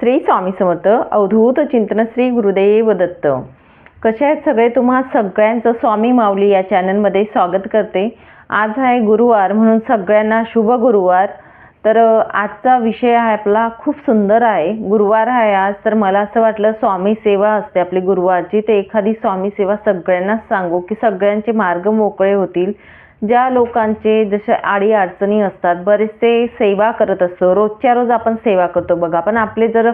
श्री स्वामी समर्थ अवधूत चिंतन श्री गुरुदेव दत्त. कसे आहेत सगळे? तुम्हा सगळ्यांचं स्वामी माऊली या चॅनलमध्ये स्वागत करते. आज आहे गुरुवार म्हणून सगळ्यांना शुभ गुरुवार. तर आजचा विषय आहे आपला खूप सुंदर आहे. गुरुवार आहे आज तर मला असं वाटलं स्वामी सेवा असते आपली गुरुवारची. ते एखादी स्वामी सेवा सगळ्यांनाच सांगू की सगळ्यांचे मार्ग मोकळे होतील. ज्या लोकांचे जसे आडी अडचणी असतात बरेचसे सेवा करत असतो. रोजच्या रोज आपण सेवा करतो बघा. पण आपले जर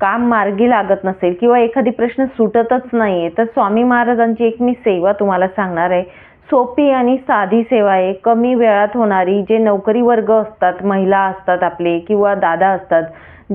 काम मार्गी लागत नसेल किंवा एखादी प्रश्न सुटतच नाहीये तर स्वामी महाराजांची एक मी सेवा तुम्हाला सांगणार आहे. सोपी आणि साधी सेवा आहे. कमी वेळात होणारी जे नोकरी वर्ग असतात महिला असतात आपले किंवा दादा असतात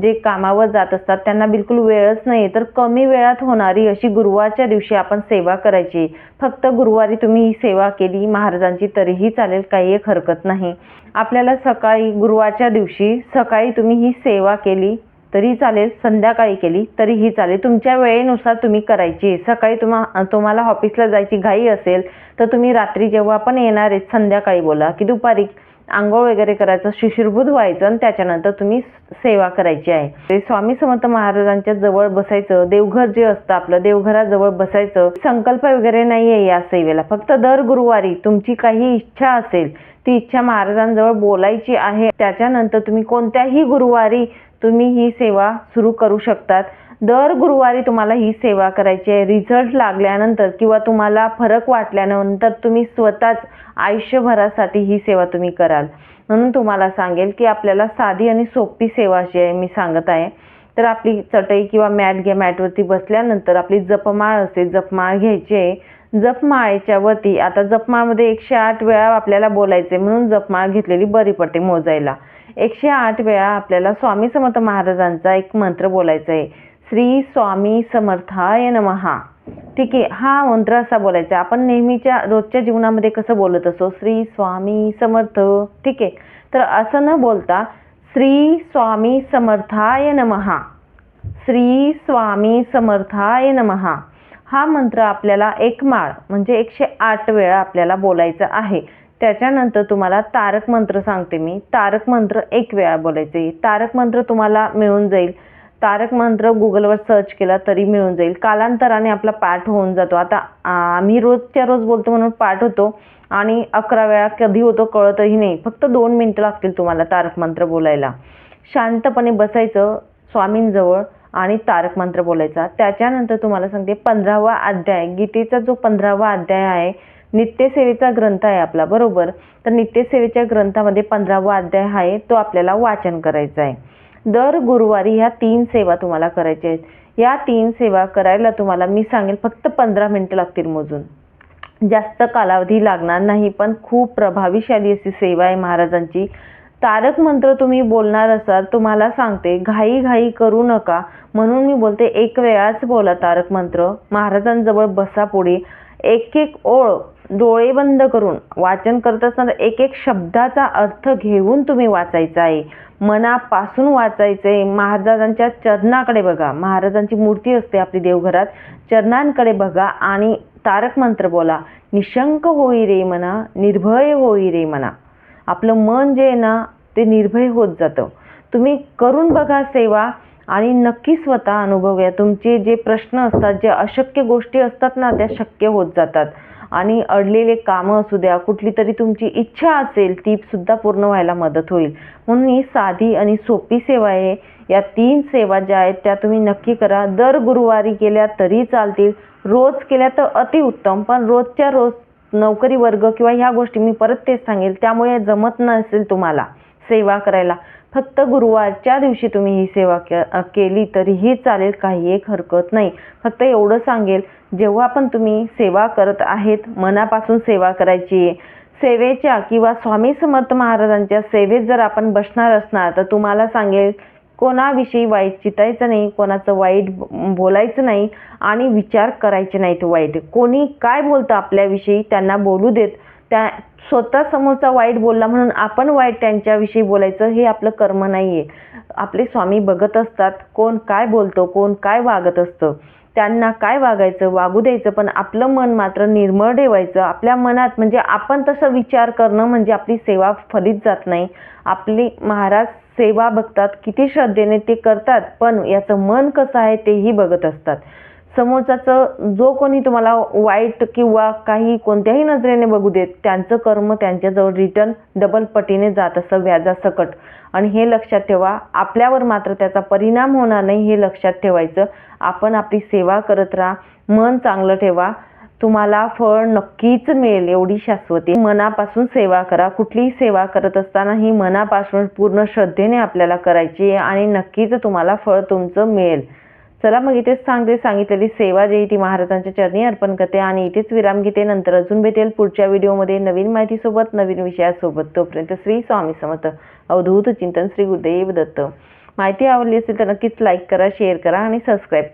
जे कामावर जात असतात त्यांना बिलकुल वेळच नाही तर कमी वेळात होणारी अशी गुरुवारच्या दिवशी आपण सेवा करायची. फक्त गुरुवारी तुम्ही ही सेवा केली महाराजांची तरीही चालेल काही एक हरकत नाही. आपल्याला सकाळी गुरुवारच्या दिवशी सकाळी तुम्ही ही सेवा केली. तरी चालेल संध्याकाळी केली तरीही चालेल. तुमच्या वेळेनुसार तुम्ही करायची. सकाळी तुम्हा तुम्हाला ऑफिसला जायची घाई असेल तर तुम्ही रात्री जेव्हा पण येणार आहेत संध्याकाळी बोला. की दुपारी आंघोळ वगैरे करायचं शिशिरभूत व्हायचं आणि त्याच्यानंतर तुम्ही सेवा करायची आहे. ते स्वामी समर्थ महाराजांच्या जवळ बसायचं देवघर जे असतं आपलं देवघराजवळ बसायचं संकल्प वगैरे नाही आहे या सेवेला. फक्त दर गुरुवारी तुमची काही इच्छा असेल ती इच्छा महाराजांजवळ बोलायची आहे त्याच्यानंतर तुम्ही कोणत्याही गुरुवारी तुम्ही ही सेवा सुरू करू शकतात. दर गुरुवारी तुम्हाला ही सेवा करायची आहे रिझल्ट लागल्यानंतर किंवा तुम्हाला फरक वाटल्यानंतर तुम्ही स्वतःच आयुष्यभरासाठी ही सेवा तुम्ही कराल. म्हणून तुम्हाला सांगेल की आपल्याला साधी आणि सोपी सेवा अशी आहे मी सांगत आहे. तर आपली चटई किंवा मॅट घ्या मॅटवरती बसल्यानंतर आपली जपमाळ असते जपमाळ घ्यायची आहे. जपमाळेच्या वरती आता जपमाळमध्ये एकशे आठ वेळा आपल्याला बोलायचे म्हणून जपमाळ घेतलेली बरी पडते मोजायला. एकशे आठ वेळा आपल्याला स्वामी समर्थ महाराजांचा एक मंत्र बोलायचा आहे. श्री स्वामी समर्थाय नमहा ठीक आहे हा मंत्र असा बोलायचा. आहे. आपण नेहमीच्या रोजच्या जीवनामध्ये कसं बोलत असतो श्री स्वामी समर्थ. ठीक आहे तर असं न बोलता श्री स्वामी समर्थाय नमहा श्री स्वामी समर्थाय नमहा हा मंत्र आपल्याला एक माळ म्हणजे एकशे आठ वेळा आपल्याला बोलायचा आहे. त्याच्यानंतर तुम्हाला तारक मंत्र सांगते मी. तारक मंत्र एक वेळा बोलायचे तारक मंत्र तुम्हाला मिळून जाईल. तारक मंत्र गुगलवर सर्च केला तरी मिळून जाईल. कालांतराने आपला पाठ होऊन जातो. आता आम्ही रोजच्या रोज बोलतो म्हणून पाठ होतो आणि अकरा वेळा कधी होतो कळतही नाही. फक्त दोन मिनटं लागतील तुम्हाला तारक मंत्र बोलायला. शांतपणे बसायचं स्वामींजवळ आणि तारक मंत्र बोलायचा. त्याच्यानंतर तुम्हाला सांगते पंधरावा अध्याय. गीतेचा जो पंधरावा अध्याय आहे नित्यसेवेचा ग्रंथ आहे आपला बरोबर? तर नित्यसेवेच्या ग्रंथामध्ये पंधरावा अध्याय आहे तो आपल्याला वाचन करायचा आहे. दर गुरुवारी ह्या तीन सेवा तुम्हाला करायच्या आहेत. या तीन सेवा करायला तुम्हाला मी सांगेल फक्त पंधरा मिनटं लागतील मोजून. जास्त कालावधी लागणार नाही पण खूप प्रभावीशाली अशी सेवा आहे महाराजांची. तारक मंत्र तुम्ही बोलणार असाल तुम्हाला सांगते घाई घाई करू नका. म्हणून मी बोलते एक वेळाच बोला तारक मंत्र. महाराजांजवळ बसा पुढे. एक एक ओळ डोळे बंद करून वाचन करत असताना एक एक शब्दाचा अर्थ घेऊन तुम्ही वाचायचा आहे. मनापासून वाचायचं आहे. महाराजांच्या चरणाकडे बघा. महाराजांची मूर्ती असते आपली देवघरात. चरणांकडे बघा आणि तारक मंत्र बोला. निशंक होई रे मना निर्भय होई रे मना. आपलं मन जे आहे ना ते निर्भय होत जातं. तुम्ही करून बघा सेवा. आणि नक्की स्वतः अनुभव घ्या तुमचे जे प्रश्न असतात जे अशक्य गोष्टी असतात ना त्या शक्य होत जातात. आणि अडलेले कामं असू द्या कुठली तरी तुमची इच्छा असेल ती सुद्धा पूर्ण व्हायला मदत होईल. म्हणून ही साधी आणि सोपी सेवा आहे. या तीन सेवा ज्या आहेत त्या तुम्ही नक्की करा. दर गुरुवारी केल्या तरी चालतील. रोज केल्या तर अतिउत्तम पण रोजच्या रोज नोकरी वर्ग किंवा ह्या गोष्टी मी परत तेच सांगेल. त्यामुळे जमत नसेल तुम्हाला सेवा करायला. फक्त गुरुवारच्या दिवशी तुम्ही ही सेवा के केली तरीही चालेल काही एक हरकत नाही. फक्त एवढं सांगेल जेव्हा पण तुम्ही सेवा करत आहेत मनापासून सेवा करायची आहे. सेवेच्या किंवा स्वामी समर्थ महाराजांच्या सेवेत जर आपण बसणार असणार तर तुम्हाला सांगेल कोणाविषयी वाईट चितायचं नाही कोणाचं वाईट बोलायचं नाही आणि विचार करायचे नाहीत वाईट. कोणी काय बोलतं आपल्याविषयी त्यांना बोलू देत. त्या स्वतः समोरचा वाईट बोलला म्हणून आपण वाईट त्यांच्याविषयी बोलायचं हे आपलं कर्म नाही आहे आपले स्वामी बघत असतात कोण काय बोलतो कोण काय वागत असतं. त्यांना काय वागायचं वागू द्यायचं पण आपलं मन मात्र निर्मळ ठेवायचं. आपल्या मनात म्हणजे आपण तसं विचार करणं म्हणजे आपली सेवा फलित जात नाही. आपली महाराज सेवा बघतात किती श्रद्धेने ते करतात पण याचं मन कसं आहे तेही बघत असतात. समोरच्याचं जो कोणी तुम्हाला वाईट किंवा काही कोणत्याही नजरेने बघू देत त्यांचं कर्म त्यांच्याजवळ रिटर्न डबल पटीने जात असं व्याजासकट आणि हे लक्षात ठेवा आपल्यावर मात्र त्याचा परिणाम होणार नाही हे लक्षात ठेवायचं. आपण आपली सेवा करत राहा मन चांगलं ठेवा. तुम्हाला फळ नक्कीच मिळेल एवढी शाश्वती. मनापासून सेवा करा. कुठलीही सेवा करत असताना ही मनापासून पूर्ण श्रद्धेने आपल्याला करायची आहे आणि नक्कीच तुम्हाला फळ तुमचं मिळेल. चला मग इथेच सांगते सांगितलेली सेवा जे ती महाराजांच्या चरणी अर्पण करते आणि इथेच विराम घेते. नंतर अजून भेटेल पुढच्या व्हिडिओमध्ये नवीन माहितीसोबत नवीन विषयासोबत. तोपर्यंत श्री स्वामी समर्थ. अवधूत चिंतन श्री गुरुदेव दत्त. माहिती आवडली असेल तर नक्कीच लाईक करा शेअर करा आणि सबस्क्राईब